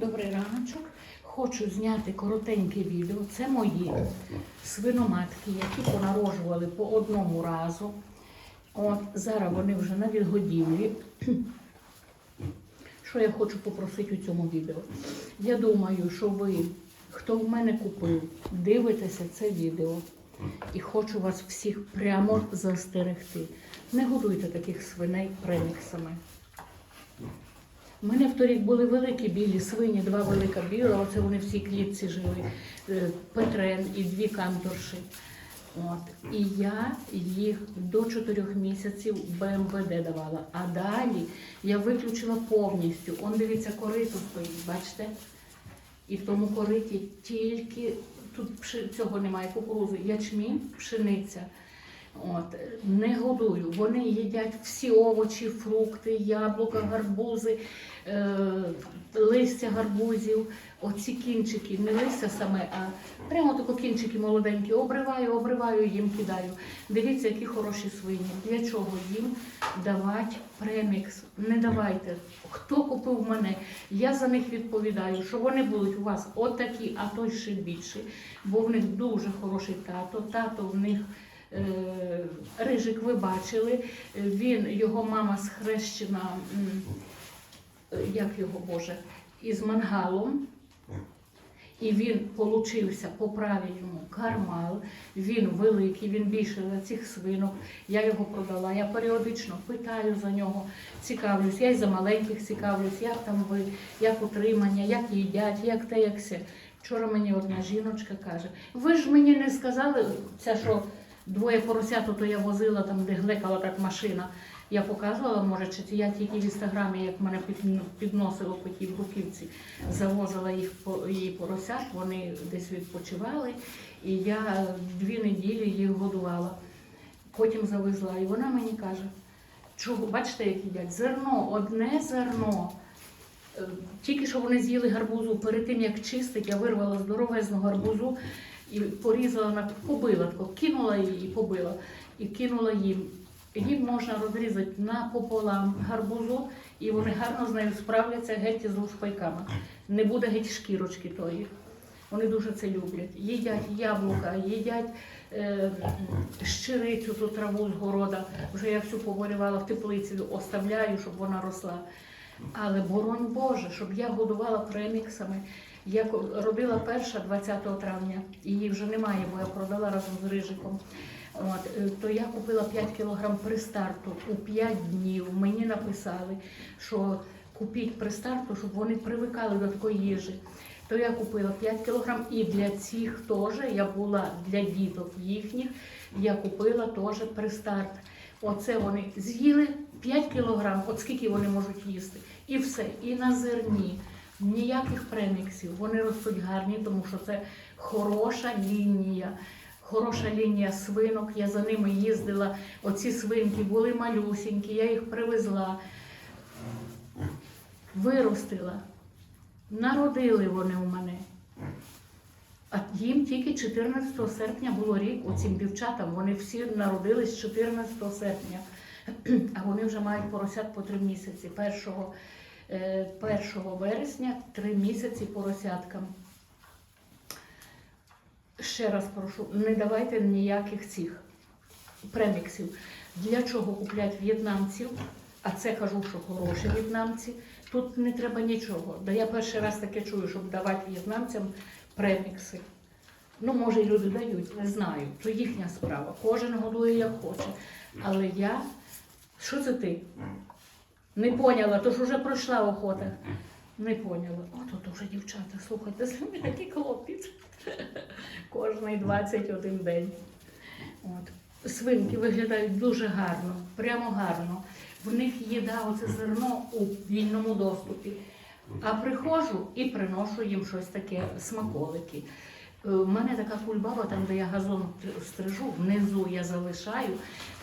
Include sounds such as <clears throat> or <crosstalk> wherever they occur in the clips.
Добрий раночок. Хочу зняти коротеньке відео. Це мої свиноматки, які понарожували по одному разу. От зараз вони вже на відгодівлі. <clears throat> Що я хочу попросити у цьому відео? Я думаю, що ви, хто в мене купив, дивитеся це відео. І хочу вас всіх прямо застерегти. Не годуйте таких свиней преміксами. У мене в торік були великі білі свині, два велика біла, оце вони всі клітці жили, е, Петрен і дві канторші. От. І я їх до чотирьох місяців БМВД давала. А далі я виключила повністю. Он дивіться, корито стоїть, бачите? І в тому кориті тільки тут цього немає кукурузи, ячмінь, пшениця. От, не годую. Вони їдять всі овочі, фрукти, яблука, гарбузи, е, листя гарбузів, оці кінчики, не листя саме, а прямо тако кінчики молоденькі. Обриваю, обриваю, їм кидаю. Дивіться, які хороші свині. Для чого їм давати премікс? Не давайте. Хто купив мене? Я за них відповідаю, що вони будуть у вас отакі, а то ще більші. Бо в них дуже хороший тато. Тато в них. Е, Рижик ви бачили, він, його мама схрещена, е, як його Боже, із мангалом. І він получився по правильному кармал. Він великий, він більше за цих свинок. Я його продала. Я періодично питаю за нього, цікавлюсь. Я й за маленьких цікавлюсь, як там ви, як утримання, як їдять, як те, як все. Вчора мені одна жіночка каже: ви ж мені не сказали, це що двоє поросят, то я возила там, де глекала так машина. Я показувала, може, чи я тільки в інстаграмі, як мене під- підносило по тій бруківці, завозила їх по її поросят, вони десь відпочивали, і я дві неділі їх годувала. Потім завезла, і вона мені каже, чого, бачите, як їдять? Зерно, одне зерно. Е, Тільки що вони з'їли гарбузу, перед тим як чистить, я вирвала здоровезну гарбузу і порізала на побила, тако, кинула її і побила, і кинула їм. Їм можна розрізати напополам гарбузу, і вони гарно з нею справляться геть з лушпайками. Не буде геть шкірочки тої. Вони дуже це люблять. Їдять яблука, їдять е, щирицю, ту траву з города. Вже я всю поварювала в теплиці, оставляю, щоб вона росла. Але боронь Боже, щоб я годувала преміксами. Я родила перша 20 травня, її вже немає, бо я продала разом з рижиком. От, е, то я купила 5 кілограм при старту у 5 днів. Мені написали, що купіть при старту, щоб вони привикали до такої їжі. То я купила 5 кілограм і для цих теж я була для діток їхніх, я купила теж пристарт. Оце вони з'їли 5 кілограм, от скільки вони можуть їсти. І все, і на зерні. Ніяких преміксів. Вони ростуть гарні, тому що це хороша лінія. Хороша лінія свинок. Я за ними їздила. Оці свинки були малюсінькі, я їх привезла, виростила. Народили вони у мене. А їм тільки 14 серпня було рік, оцим дівчатам. Вони всі народились 14 серпня, а вони вже мають поросят по три місяці. 1, е, 1 вересня три місяці поросяткам. Ще раз прошу, не давайте ніяких цих преміксів. Для чого куплять в'єтнамців? А це кажу, що хороші в'єтнамці. Тут не треба нічого. Да я перший раз таке чую, щоб давати в'єтнамцям премікси. Ну, може, люди дають, не знаю. То їхня справа. Кожен годує як хоче. Але я. Що це ти? Не поняла, то ж вже пройшла охота. Не поняла. Ото то вже дівчата, слухайте, з такий клопіт. Кожний 21 день. От. Свинки виглядають дуже гарно, прямо гарно. В них їда оце зерно у вільному доступі. А приходжу і приношу їм щось таке, смаколики. Е, У мене така кульбаба, там, де я газон стрижу, внизу я залишаю,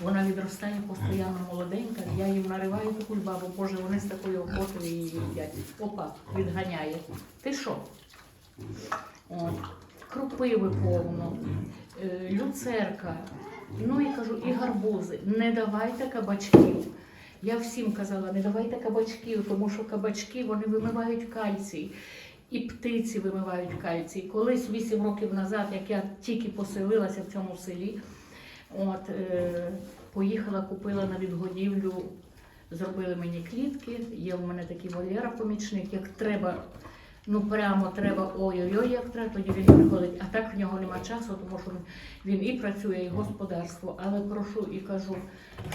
вона відростає постійно молоденька, я їм нариваю ту кульбабу, боже, вони з такою охотою її їдять. Опа, відганяє. Ти що? От. Кропиви повно, е, люцерка. Ну і кажу, і гарбузи. Не давайте кабачків. Я всім казала, не давайте кабачків, тому що кабачки вони вимивають кальцій. І птиці вимивають кальцій. Колись 8 років назад, як я тільки поселилася в цьому селі, от, е, поїхала, купила на відгодівлю, зробили мені клітки. Є в мене такий вольєра помічник, як треба. Ну прямо треба ой-ой-ой, як треба, тоді він приходить. А так в нього нема часу, тому що він і працює, і господарство. Але прошу і кажу,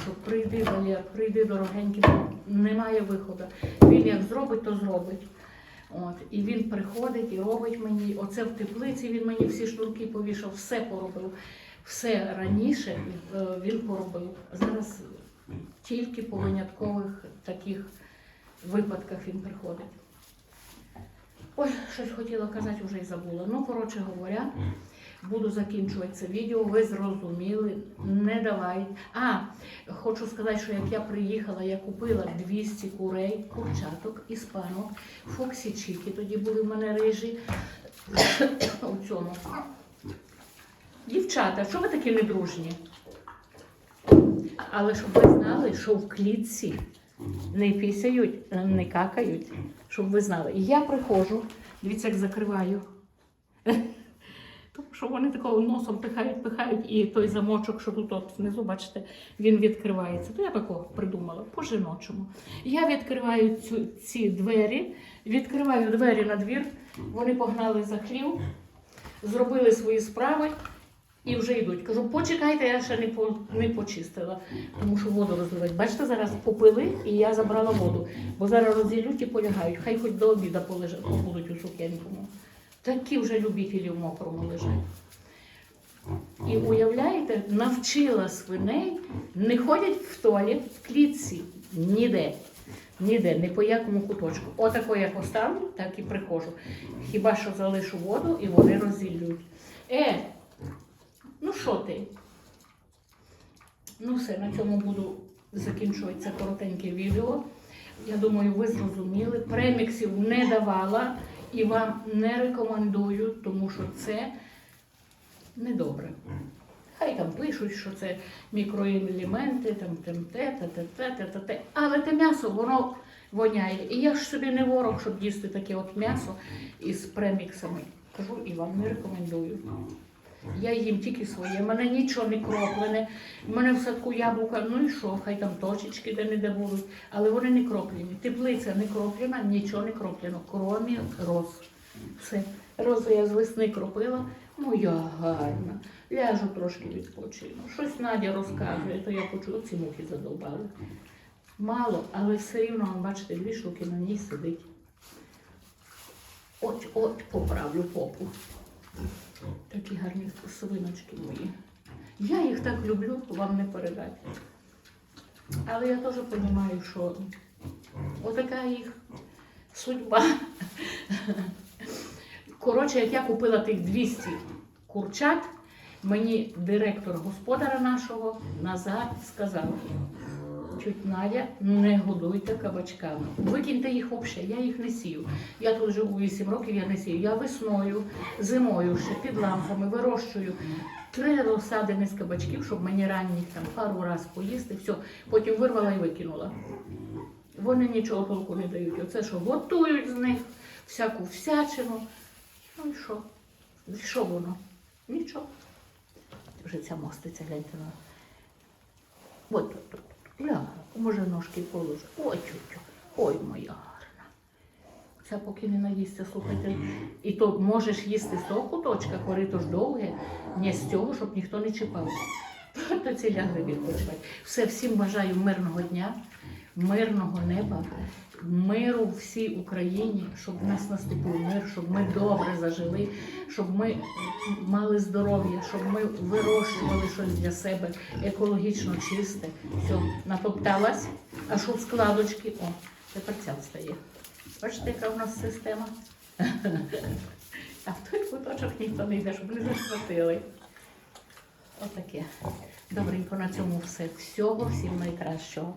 що прийди, Валер, прийди дорогенький, немає виходу. Він як зробить, то зробить. От, і він приходить і робить мені. Оце в теплиці він мені всі шнурки повішав, все поробив. Все раніше е, він поробив. Зараз тільки по виняткових таких випадках він приходить. Ой, щось хотіла казати, вже й забула. Ну, коротше говоря, буду закінчувати це відео. Ви зрозуміли, не давай. А, хочу сказати, що як я приїхала, я купила 200 курей, курчаток, іспанок, Фоксі Чікі, тоді були в мене рижі <coughs> у цьому. Дівчата, що ви такі недружні? Але щоб ви знали, що в клітці не пісяють, не какають, щоб ви знали. І я приходжу, дивіться, як закриваю. Тому що вони такого носом пихають, пихають, і той замочок, що тут от внизу, бачите, він відкривається. То я такого придумала по-жіночому. Я відкриваю цю, ці двері, відкриваю двері на двір, вони погнали за хлів, зробили свої справи. І вже йдуть. Кажу, почекайте, я ще не по не почистила, тому що воду розливають. Бачите, зараз попили і я забрала воду. Бо зараз розділють і полягають. Хай хоч до обіду полежать, побудуть у сукенькому. Такі вже любителі в мокрому лежать. І уявляєте, навчила свиней, не ходять в туалет в клітці ніде. Ніде, ні по якому куточку. Отако я поставлю, так і приходжу. Хіба що залишу воду і вони розділюють. Е, Ну що ти? Ну все, на цьому буду закінчувати це коротеньке відео. Я думаю, ви зрозуміли. Преміксів не давала і вам не рекомендую, тому що це недобре. Хай там пишуть, що це мікроелементи, там тем те, те, те, те, те, те, те. Але те м'ясо, воно воняє. І я ж собі не ворог, щоб їсти таке от м'ясо із преміксами. Кажу і вам не рекомендую. Я їм тільки своє, в мене нічого не кроплене. В мене в садку яблука, ну і що, хай там точечки де не де будуть, але вони не кроплені. Теплиця не кроплена, нічого не кроплено, кромі роз. Все. Розу я з весни кропила, моя гарна. Ляжу трошки відпочину. Щось Надя розказує, то я почула, ці мухи задовбали. Мало, але все рівно, бачите, дві штуки на ній сидить. От, от, поправлю попу. Такі гарні свиночки мої. Я їх так люблю, вам не передати. Але я теж розумію, що отака їх судьба. Коротше, як я купила тих 200 курчат, мені директор господара нашого Назар сказав, чуть Надя, не годуйте кабачками. Викиньте їх взагалі, я їх не сію. Я тут живу 8 років, я не сію. Я весною, зимою ще під лампами вирощую три розсадини з кабачків, щоб мені ранніх там пару раз поїсти, все, потім вирвала і викинула. Вони нічого толку не дають. Оце що готують з них, всяку всячину. Ну і що? І що воно? Нічого. Вже ця мостиця гляньте на. От тут, тут. Ля, може ножки положу. Ой, чуть Ой, моя гарна. Це поки не наїсться, слухайте. І то можеш їсти з того куточка, корито ж довге, не з цього, щоб ніхто не чіпав. То ці лягли відпочивати. Все, всім бажаю мирного дня, мирного неба, миру всій Україні, щоб в нас наступив мир, щоб ми добре зажили, щоб ми мали здоров'я, щоб ми вирощували щось для себе екологічно чисте. Все, натопталась, а що в складочки? О, тепер ця встає. Бачите, яка в нас система? <laughs> А в той куточок ніхто не йде, щоб не зашватили. Отаке. Добренько на цьому все. Всього всім найкращого.